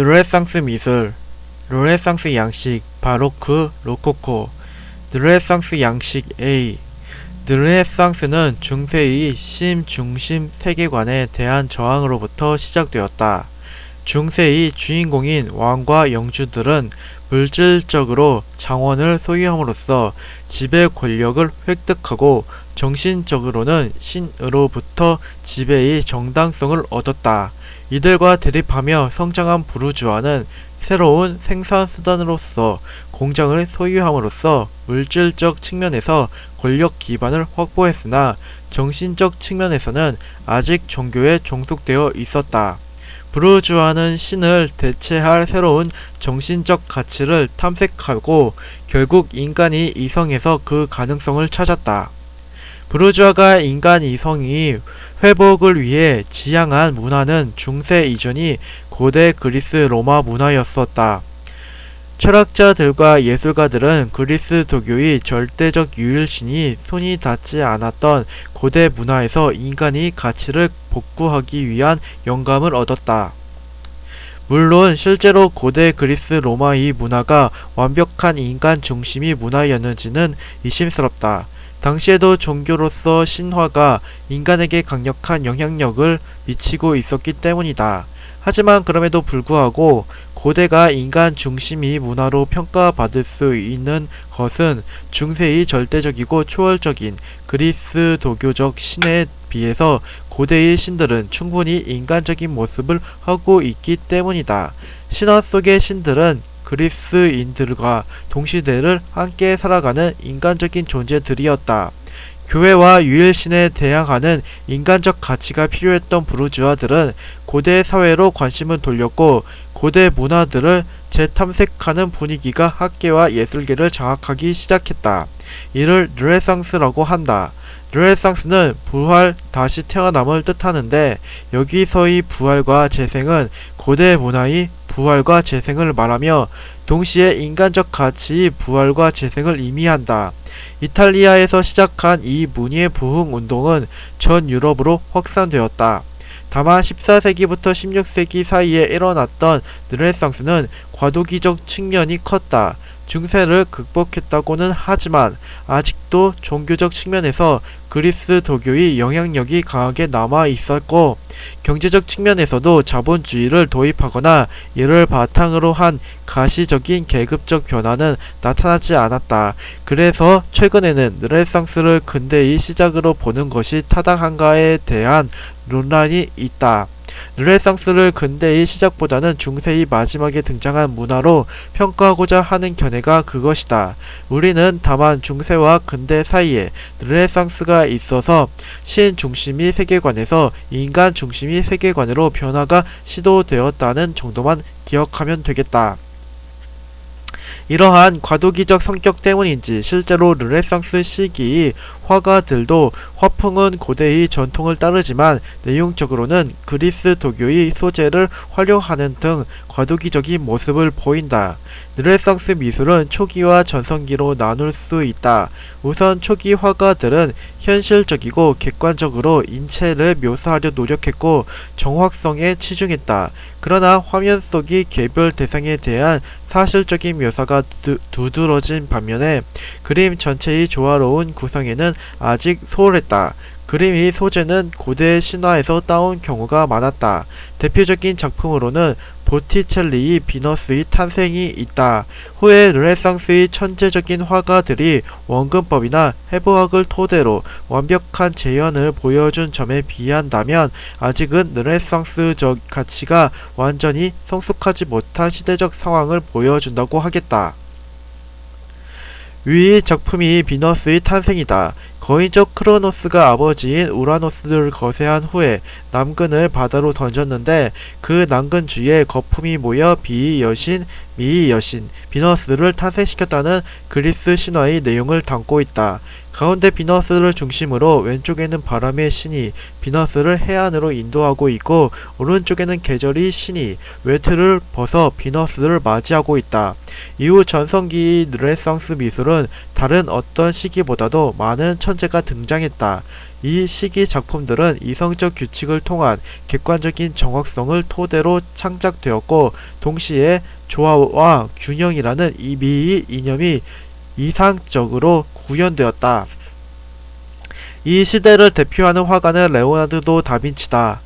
르네상스 미술, 르네상스 양식, 바로크, 로코코, 르네상스 양식 A. 르네상스는 중세의 심중심 세계관에 대한 저항으로부터 시작되었다. 중세의 주인공인 왕과 영주들은 물질적으로 장원을 소유함으로써 지배 권력을 획득하고 정신적으로는 신으로부터 지배의 정당성을 얻었다. 이들과 대립하며 성장한 부르주아는 새로운 생산 수단으로서 공장을 소유함으로써 물질적 측면에서 권력 기반을 확보했으나 정신적 측면에서는 아직 종교에 종속되어 있었다. 부르주아는 신을 대체할 새로운 정신적 가치를 탐색하고 결국 인간이 이성에서 그 가능성을 찾았다. 부르주아가 인간 이성이 회복을 위해 지향한 문화는 중세 이전이 고대 그리스 로마 문화였었다. 철학자들과 예술가들은 그리스 도교의 절대적 유일신이 손이 닿지 않았던 고대 문화에서 인간이 가치를 복구하기 위한 영감을 얻었다. 물론 실제로 고대 그리스 로마의 문화가 완벽한 인간 중심의 문화였는지는 의심스럽다. 당시에도 종교로서 신화가 인간에게 강력한 영향력을 미치고 있었기 때문이다. 하지만 그럼에도 불구하고 고대가 인간 중심의 문화로 평가받을 수 있는 것은 중세의 절대적이고 초월적인 그리스 도교적 신에 비해서 고대의 신들은 충분히 인간적인 모습을 하고 있기 때문이다. 신화 속의 신들은 그리스인들과 동시대를 함께 살아가는 인간적인 존재들이었다. 교회와 유일신에 대항하는 인간적 가치가 필요했던 부르주아들은 고대 사회로 관심을 돌렸고 고대 문화들을 재탐색하는 분위기가 학계와 예술계를 장악하기 시작했다. 이를 르네상스라고 한다. 르네상스는 부활, 다시 태어남을 뜻하는데 여기서의 부활과 재생은 고대 문화의 부활과 재생을 말하며 동시에 인간적 가치의 부활과 재생을 의미한다. 이탈리아에서 시작한 이 문예 부흥 운동은 전 유럽으로 확산되었다. 다만 14세기부터 16세기 사이에 일어났던 르네상스는 과도기적 측면이 컸다. 중세를 극복했다고는 하지만 아직도 종교적 측면에서 그리스 도교의 영향력이 강하게 남아 있었고 경제적 측면에서도 자본주의를 도입하거나 이를 바탕으로 한 가시적인 계급적 변화는 나타나지 않았다. 그래서 최근에는 르네상스를 근대의 시작으로 보는 것이 타당한가에 대한 논란이 있다. 르네상스를 근대의 시작보다는 중세의 마지막에 등장한 문화로 평가하고자 하는 견해가 그것이다. 우리는 다만 중세와 근대 사이에 르네상스가 있어서 신 중심의 세계관에서 인간 중심의 세계관으로 변화가 시도되었다는 정도만 기억하면 되겠다. 이러한 과도기적 성격 때문인지 실제로 르네상스 시기의 화가들도 화풍은 고대의 전통을 따르지만 내용적으로는 그리스 도교의 소재를 활용하는 등 과도기적인 모습을 보인다. 르네상스 미술은 초기와 전성기로 나눌 수 있다. 우선 초기 화가들은 현실적이고 객관적으로 인체를 묘사하려 노력했고 정확성에 치중했다. 그러나 화면 속의 개별 대상에 대한 사실적인 묘사가 두, 두드러진 반면에 그림 전체의 조화로운 구성에는 아직 소홀했다. 그림의 소재는 고대 신화에서 따온 경우가 많았다. 대표적인 작품으로는 보티첼리의 비너스의 탄생이 있다. 후에 르네상스의 천재적인 화가들이 원근법이나 해부학을 토대로 완벽한 재현을 보여준 점에 비한다면 아직은 르네상스적 가치가 완전히 성숙하지 못한 시대적 상황을 보여준다고 하겠다. 위의 작품이 비너스의 탄생이다. 거인적 크로노스가 아버지인 우라노스를 거세한 후에 남근을 바다로 던졌는데 그 남근 주위에 거품이 모여 비의 여신, 미의 여신, 비너스를 탄생시켰다는 그리스 신화의 내용을 담고 있다. 가운데 비너스를 중심으로 왼쪽에는 바람의 신이 비너스를 해안으로 인도하고 있고 오른쪽에는 계절이 신이 외투를 벗어 비너스를 맞이하고 있다. 이후 전성기 르네상스 미술은 다른 어떤 시기보다도 많은 천재가 등장했다. 이 시기 작품들은 이성적 규칙을 통한 객관적인 정확성을 토대로 창작되었고 동시에 조화와 균형이라는 이 미의 이념이 이상적으로 구현되었다. 이 시대를 대표하는 화가는 레오나르도 다빈치다.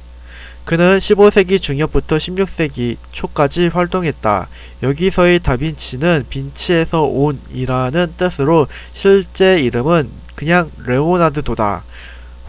그는 15세기 중엽부터 16세기 초까지 활동했다. 여기서의 다빈치는 빈치에서 온이라는 뜻으로 실제 이름은 그냥 레오나르도다.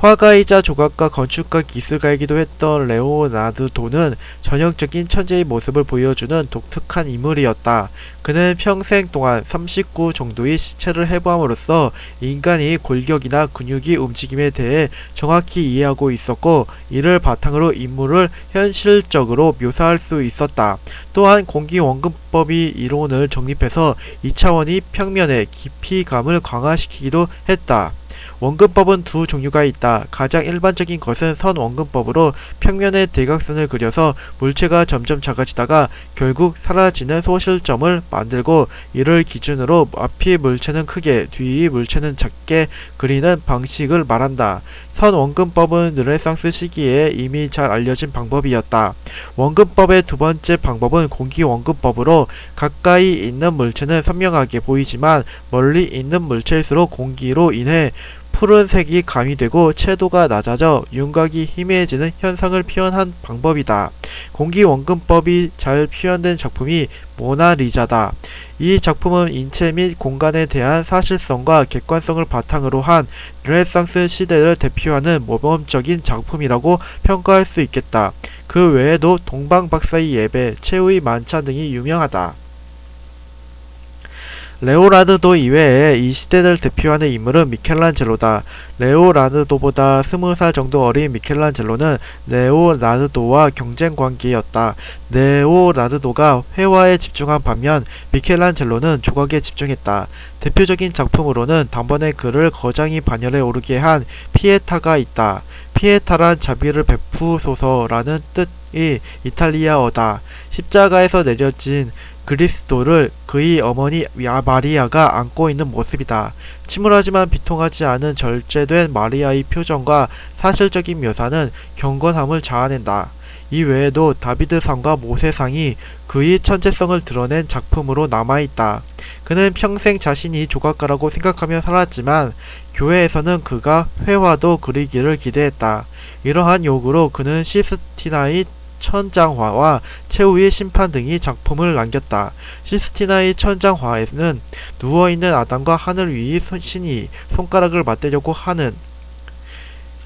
화가이자 조각가, 건축가, 기술가이기도 했던 레오나르도는 전형적인 천재의 모습을 보여주는 독특한 인물이었다. 그는 평생 동안 39 정도의 시체를 해부함으로써 인간의 골격이나 근육의 움직임에 대해 정확히 이해하고 있었고 이를 바탕으로 인물을 현실적으로 묘사할 수 있었다. 또한 공기원근법이 이론을 정립해서 2차원의 평면의 깊이감을 강화시키기도 했다. 원근법은 두 종류가 있다. 가장 일반적인 것은 선 원근법으로 평면의 대각선을 그려서 물체가 점점 작아지다가 결국 사라지는 소실점을 만들고 이를 기준으로 앞이 물체는 크게 뒤의 물체는 작게 그리는 방식을 말한다. 선 원근법은 르네상스 시기에 이미 잘 알려진 방법이었다. 원근법의 두 번째 방법은 공기 원근법으로 가까이 있는 물체는 선명하게 보이지만 멀리 있는 물체일수록 공기로 인해 푸른색이 가미되고 채도가 낮아져 윤곽이 희미해지는 현상을 표현한 방법이다. 공기 원근법이 잘 표현된 작품이 모나리자다. 이 작품은 인체 및 공간에 대한 사실성과 객관성을 바탕으로 한 르네상스 시대를 대표하는 모범적인 작품이라고 평가할 수 있겠다. 그 외에도 동방박사의 예배, 최후의 만찬 등이 유명하다. 레오나르도 이외에 이 시대를 대표하는 인물은 미켈란젤로다. 레오나르도보다 스무 살 정도 어린 미켈란젤로는 레오나르도와 경쟁 관계였다. 레오나르도가 회화에 집중한 반면 미켈란젤로는 조각에 집중했다. 대표적인 작품으로는 단번에 그를 거장이 반열에 오르게 한 피에타가 있다. 피에타란 자비를 베푸소서라는 뜻의 이탈리아어다. 십자가에서 내려진 그리스도를 그의 어머니 마리아가 안고 있는 모습이다. 침울하지만 비통하지 않은 절제된 마리아의 표정과 사실적인 묘사는 경건함을 자아낸다. 이 외에도 다비드상과 모세상이 그의 천재성을 드러낸 작품으로 남아있다. 그는 평생 자신이 조각가라고 생각하며 살았지만 교회에서는 그가 회화도 그리기를 기대했다. 이러한 요구로 그는 시스티나의 천장화와 최후의 심판 등이 작품을 남겼다. 시스티나의 천장화에는 누워있는 아담과 하늘 위의 신이 손가락을 맞대려고 하는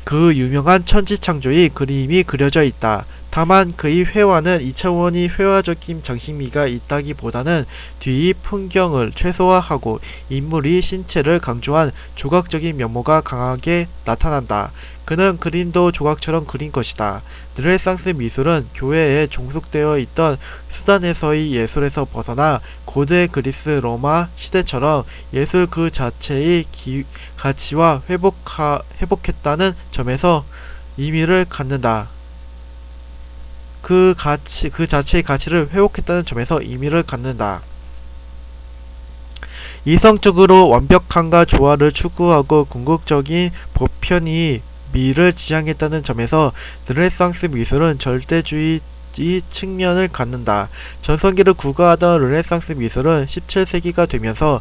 그 유명한 천지창조의 그림이 그려져 있다. 다만 그의 회화는 2차원의 회화적인 장식미가 있다기보다는 뒤의 풍경을 최소화하고 인물이 신체를 강조한 조각적인 면모가 강하게 나타난다. 그는 그림도 조각처럼 그린 것이다. 르네상스 미술은 교회에 종속되어 있던 수단에서의 예술에서 벗어나 고대 그리스 로마 시대처럼 예술 그 자체의 기, 가치와 회복하, 회복했다는 점에서 의미를 갖는다. 그 가치, 그 자체의 가치를 회복했다는 점에서 의미를 갖는다. 이성적으로 완벽함과 조화를 추구하고 궁극적인 보편이 미를 지향했다는 점에서 르네상스 미술은 절대주의 측면을 갖는다. 전성기를 구가하던 르네상스 미술은 17세기가 되면서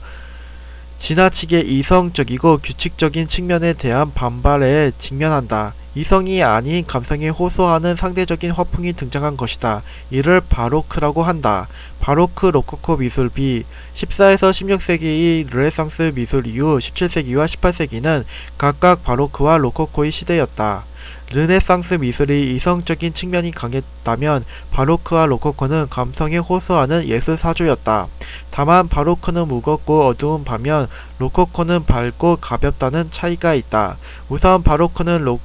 지나치게 이성적이고 규칙적인 측면에 대한 반발에 직면한다. 이성이 아닌 감성에 호소하는 상대적인 화풍이 등장한 것이다. 이를 바로크라고 한다. 바로크 로코코 미술 B 14에서 16세기의 르네상스 미술 이후 17세기와 18세기는 각각 바로크와 로코코의 시대였다. 르네상스 미술이 이성적인 측면이 강했다면 바로크와 로코코는 감성에 호소하는 예술 사조였다. 다만 바로크는 무겁고 어두운 반면 로코코는 밝고 가볍다는 차이가 있다. 우선 바로크는 로,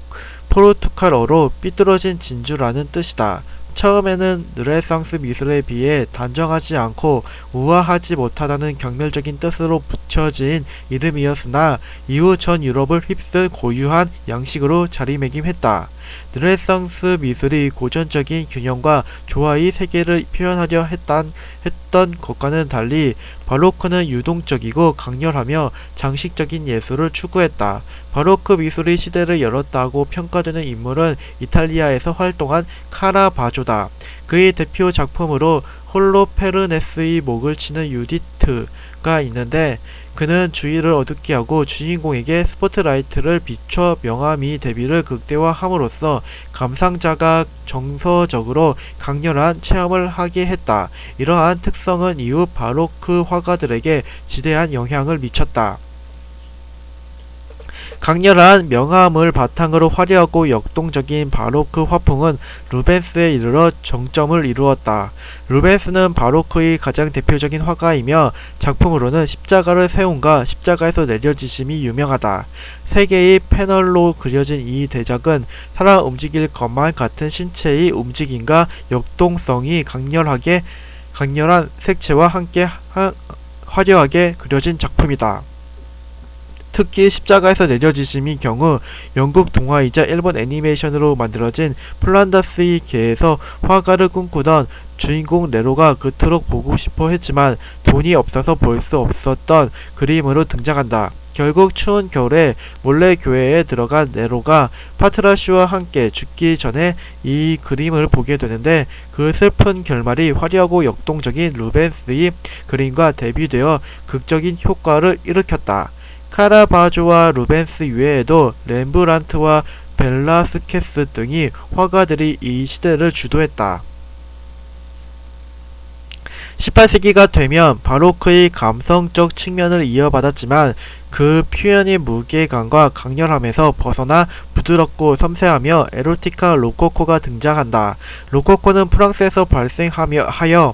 포르투갈어로 삐뚤어진 진주라는 뜻이다. 처음에는 르네상스 미술에 비해 단정하지 않고 우아하지 못하다는 경멸적인 뜻으로 붙여진 이름이었으나 이후 전 유럽을 휩쓸 고유한 양식으로 자리매김했다. 르네상스 미술이 고전적인 균형과 조화의 세계를 표현하려 했단 했던 것과는 달리 바로크는 유동적이고 강렬하며 장식적인 예술을 추구했다. 바로크 미술이 시대를 열었다고 평가되는 인물은 이탈리아에서 활동한 카라바조다. 그의 대표 작품으로 홀로 페르네스의 목을 치는 유디트가 있는데 그는 주의를 어둡게 하고 주인공에게 스포트라이트를 비춰 명암이 대비를 극대화함으로써 감상자가 정서적으로 강렬한 체험을 하게 했다. 이러한 특성은 이후 바로크 화가들에게 지대한 영향을 미쳤다. 강렬한 명암을 바탕으로 화려하고 역동적인 바로크 화풍은 루벤스에 이르러 정점을 이루었다. 루벤스는 바로크의 가장 대표적인 화가이며 작품으로는 십자가를 세움과 십자가에서 내려지심이 유명하다. 세 개의 패널로 그려진 이 대작은 사람 움직일 것만 같은 신체의 움직임과 역동성이 강렬하게 강렬한 색채와 함께 하, 화려하게 그려진 작품이다. 특히 십자가에서 내려지심의 경우 영국 동화이자 일본 애니메이션으로 만들어진 플란다스의 개에서 화가를 꿈꾸던 주인공 네로가 그토록 보고 싶어 했지만 돈이 없어서 볼 수 없었던 그림으로 등장한다. 결국 추운 겨울에 몰래 교회에 들어간 네로가 파트라슈와 함께 죽기 전에 이 그림을 보게 되는데 그 슬픈 결말이 화려하고 역동적인 루벤스의 그림과 대비되어 극적인 효과를 일으켰다. 카라바조와 루벤스 외에도 렘브란트와 벨라스케스 등이 화가들이 이 시대를 주도했다. 18세기가 되면 바로크의 감성적 측면을 이어받았지만 그 표현의 무게감과 강렬함에서 벗어나 부드럽고 섬세하며 에로티카 로코코가 등장한다. 로코코는 프랑스에서 발생하며 하여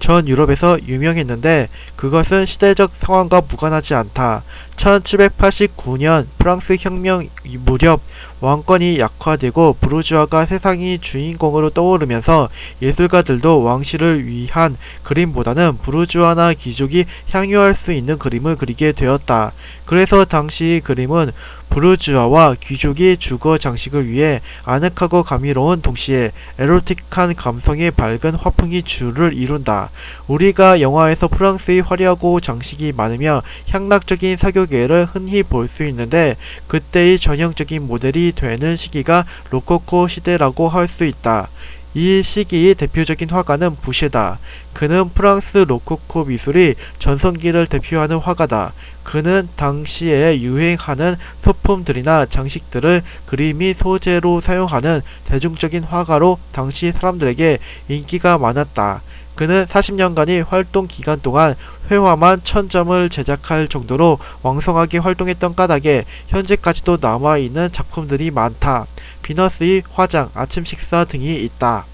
전 유럽에서 유명했는데 그것은 시대적 상황과 무관하지 않다. 1789년 프랑스 혁명 무렵 왕권이 약화되고 부르주아가 세상의 주인공으로 떠오르면서 예술가들도 왕실을 위한 그림보다는 부르주아나 귀족이 향유할 수 있는 그림을 그리게 되었다. 그래서 당시 그림은 부르주아와 귀족이 주거 장식을 위해 아늑하고 감미로운 동시에 에로틱한 감성의 밝은 화풍이 주를 이룬다. 우리가 영화에서 프랑스의 화려하고 장식이 많으며 향락적인 사교계를 흔히 볼 수 있는데 그때의 전형적인 모델이 되는 시기가 로코코 시대라고 할 수 있다. 이 시기의 대표적인 화가는 부쉐다. 그는 프랑스 로코코 미술의 전성기를 대표하는 화가다. 그는 당시에 유행하는 소품들이나 장식들을 그림이 소재로 사용하는 대중적인 화가로 당시 사람들에게 인기가 많았다. 그는 40년간의 활동 기간 동안 회화만 1000점을 제작할 정도로 왕성하게 활동했던 까닭에 현재까지도 남아있는 작품들이 많다. 비너스의 화장, 아침 식사 등이 있다.